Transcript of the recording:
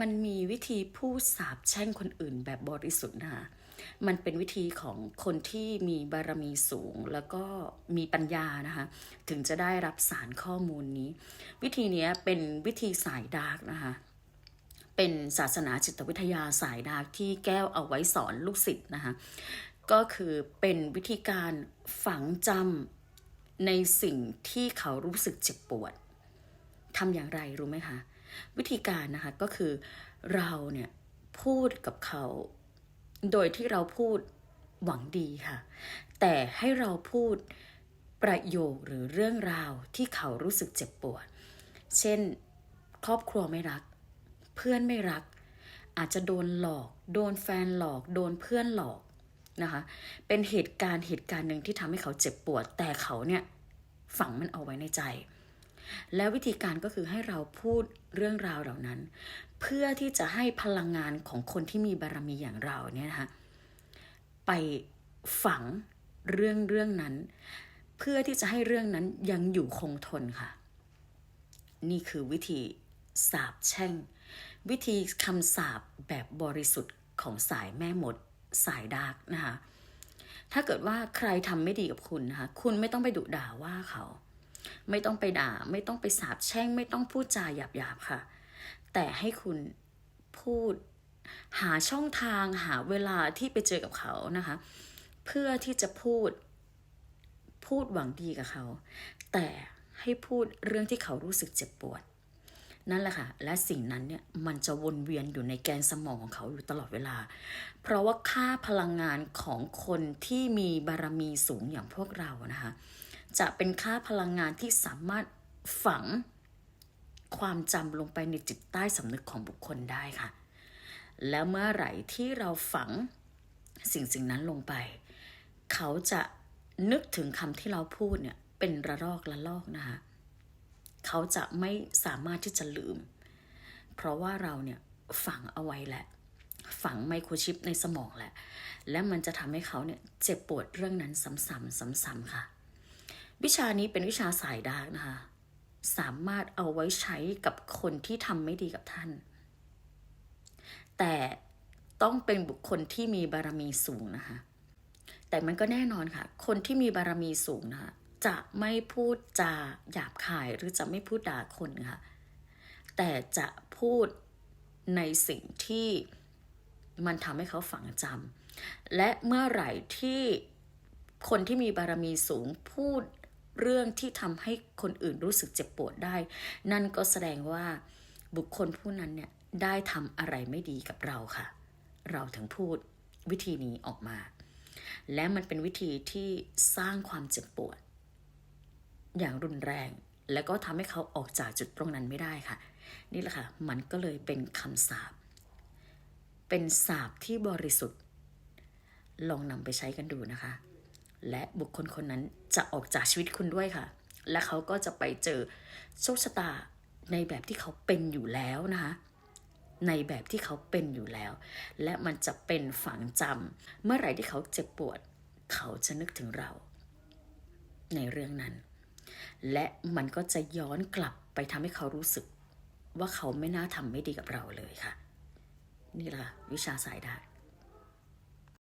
มันมีวิธีพูดสาบแช่งคนอื่นแบบบริสุทธิ์นะคะมันเป็นวิธีของคนที่มีบารมีสูงแล้วก็มีปัญญานะคะถึงจะได้รับสารข้อมูลนี้ วิธีนี้เป็นวิธีสายดาร์กนะคะเป็นศาสนาจิตวิทยาสายดาร์กที่แก้วเอาไว้สอนลูกศิษย์นะคะก็คือเป็นวิธีการฝังจำในสิ่งที่เขารู้สึกเจ็บปวดทำอย่างไรรู้ไหมคะ วิธีการนะคะก็คือเราเนี่ยพูดกับเขา โดยที่เราพูดหวังดีค่ะ แต่ให้เราพูดประโยคหรือเรื่องราวที่เขารู้สึกเจ็บปวด เช่น ครอบครัวไม่รัก เพื่อนไม่รัก อาจจะโดนหลอก โดนแฟนหลอก โดนเพื่อนหลอกนะคะ เป็นเหตุการณ์เหตุการณ์หนึ่งที่ทำให้เขาเจ็บปวด แต่เขาเนี่ยฝังมันเอาไว้ในใจ แล้ววิธีการก็คือให้เราพูดเรื่องราวเหล่านั้น เพื่อที่จะให้พลังงานของคนที่มีบารมีอย่างเราเนี่ยนะคะไปฝังเรื่องเรื่องนั้น เพื่อที่จะให้เรื่องนั้นยังอยู่คงทนค่ะ นี่คือวิธีสาบแช่ง วิธีคำสาบแบบบริสุทธิ์ของสายแม่มดสายดาร์กนะคะถ้าเกิดว่าใครทำไม่ดีกับคุณนะคะ คุณไม่ต้องไปดุด่าว่าเขา ไม่ต้องไปด่า ไม่ต้องไปสาบแช่ง ไม่ต้องพูดจาหยาบๆค่ะ แต่ให้คุณพูดหาช่องทางหาเวลาที่ไปเจอกับเขานะคะ เพื่อที่จะพูดพูดหวังดีกับเขา แต่ให้พูดเรื่องที่เขารู้สึกเจ็บปวด นั่นแหละค่ะ และสิ่งนั้นเนี่ยมันจะวนเวียนอยู่ในแกนสมองของเขาอยู่ตลอดเวลา เพราะว่าค่าพลังงานของคนที่มีบารมีสูงอย่างพวกเรานะคะ จะเป็นค่าพลังงานที่สามารถฝังความจำลงไปในจิตใต้สำนึกของบุคคลได้ค่ะ แล้วเมื่อไหร่ที่เราฝังสิ่งสิ่งนั้นลงไป เขาจะนึกถึงคำที่เราพูดเนี่ยเป็นระลอกระลอกนะคะ เขาจะไม่สามารถที่จะลืม เพราะว่าเราเนี่ยฝังเอาไว้แหละ ฝังไมโครชิปในสมองแหละ และมันจะทำให้เขาเนี่ยเจ็บปวดเรื่องนั้นซ้ำๆซ้ำๆค่ะ วิชานี้เป็นวิชาสายดาร์กนะคะ สามารถเอาไว้ใช้กับคนที่ทำไม่ดีกับท่าน แต่ต้องเป็นบุคคลที่มีบารมีสูงนะคะ แต่มันก็แน่นอนค่ะ คนที่มีบารมีสูงนะคะจะไม่พูดจาหยาบคายหรือจะไม่พูดด่าคนค่ะ แต่จะพูดในสิ่งที่มันทำให้เขาฝังจำและเมื่อไหร่ที่คนที่มีบารมีสูงพูด เรื่องที่ทำให้คนอื่นรู้สึกเจ็บปวดได้ นั่นก็แสดงว่าบุคคลผู้นั้นเนี่ยได้ทำอะไรไม่ดีกับเราค่ะ เราถึงพูดวิธีนี้ออกมา และมันเป็นวิธีที่สร้างความเจ็บปวด อย่างรุนแรง และก็ทำให้เขาออกจากจุดตรงนั้นไม่ได้ค่ะ นี่แหละค่ะ มันก็เลยเป็นคำสาปเป็นสาปที่บริสุทธิ์ ลองนำไปใช้กันดูนะคะ และบุคคลคนนั้นจะออกจากชีวิตคุณด้วยค่ะ และเขาก็จะไปเจอโชคชะตาในแบบที่เขาเป็นอยู่แล้วนะคะในแบบที่เขาเป็นอยู่แล้ว และมันจะเป็นฝังจำเมื่อไหร่ที่เขาเจ็บปวด เขาจะนึกถึงเรา ในเรื่องนั้น และมันก็จะย้อนกลับไปทำให้เขารู้สึก ว่าเขาไม่น่าทำไม่ดีกับเราเลยค่ะ นี่แหละค่ะวิชาสายดาร์